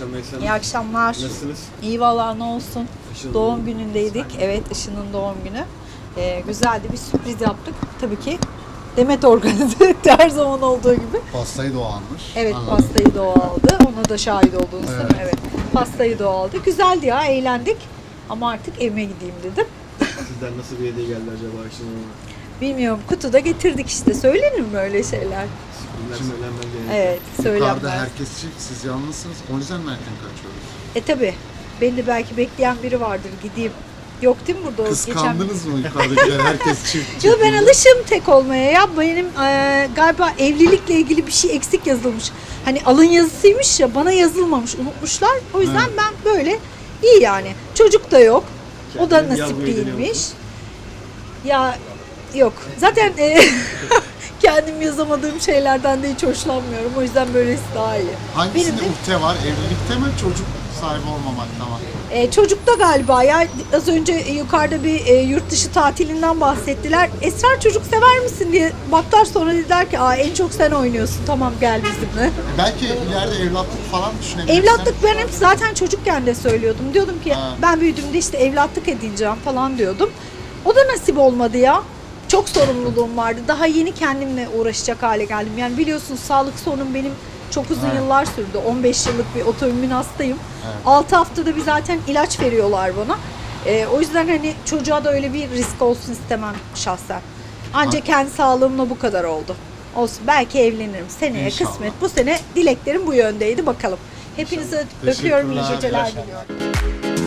Rümeysa Hanım. İyi akşamlar. Nasılsınız? İyi valla ne olsun. Işıl Doğum günündeydik. Evet Işın'ın doğum günü. Ee, güzeldi bir sürpriz yaptık. Tabii ki Demet organize etti her zaman olduğu gibi. Pastayı da o almış. Evet Anladım. pastayı da o aldı. Ona da şahit oldunuz değil mi? Evet. Evet. Pastayı da o aldı. Güzeldi ya eğlendik. Ama artık evime gideyim dedim. Sizden nasıl bir hediye geldi acaba Işıl Hanım'a? Bilmiyorum kutuda getirdik işte. Söylenir mi öyle şeyler? Şimdi- söylenmez. Evet Yukarıda söylenmez. herkes çift, siz yalnızsınız. O yüzden mi erken kaçıyoruz? E tabi. Beni belki bekleyen biri vardır gideyim. Yok değil mi burada? o geçen- Kıskandınız mı yukarıdakiler? Herkes çift. Yo ben çift. alışım tek olmaya ya. Benim e, galiba evlilikle ilgili bir şey eksik yazılmış. Hani alın yazısıymış ya bana yazılmamış. Unutmuşlar. O yüzden Evet. ben böyle iyi yani. Çocuk da yok. o da nasip değilmiş. Ya yok. Zaten e, kendim yazamadığım şeylerden de hiç hoşlanmıyorum. O yüzden böylesi daha iyi. Hangisinde Benim de- ukde var? Evlilikte mi? Çocuk sahibi olmamakta mı? E, çocukta galiba ya az önce e, yukarıda bir e, yurt dışı tatilinden bahsettiler. Esrar çocuk sever misin diye baktılar sonra dediler ki Aa, en çok sen oynuyorsun tamam gel bizimle. E Belki ileride evlatlık falan düşünebilirsin. Evlatlık ben hep zaten çocukken de söylüyordum. Diyordum ki Ha. ben büyüdüğümde işte evlatlık edineceğim falan diyordum. O da nasip olmadı ya. Çok sorumluluğum vardı. Daha yeni kendimle uğraşacak hale geldim. Yani biliyorsunuz sağlık sorunum benim çok uzun Evet. yıllar sürdü. 15 yıllık bir otoimmün hastayım. Evet. 6 haftada bir zaten ilaç veriyorlar bana. Ee, o yüzden hani çocuğa da öyle bir risk olsun istemem şahsen. Ancak kendi sağlığımla bu kadar oldu. Olsun belki evlenirim. Seneye İnşallah. kısmet. Bu sene dileklerim bu yöndeydi bakalım. Hepinizi öpüyorum. iyi geceler diliyorum.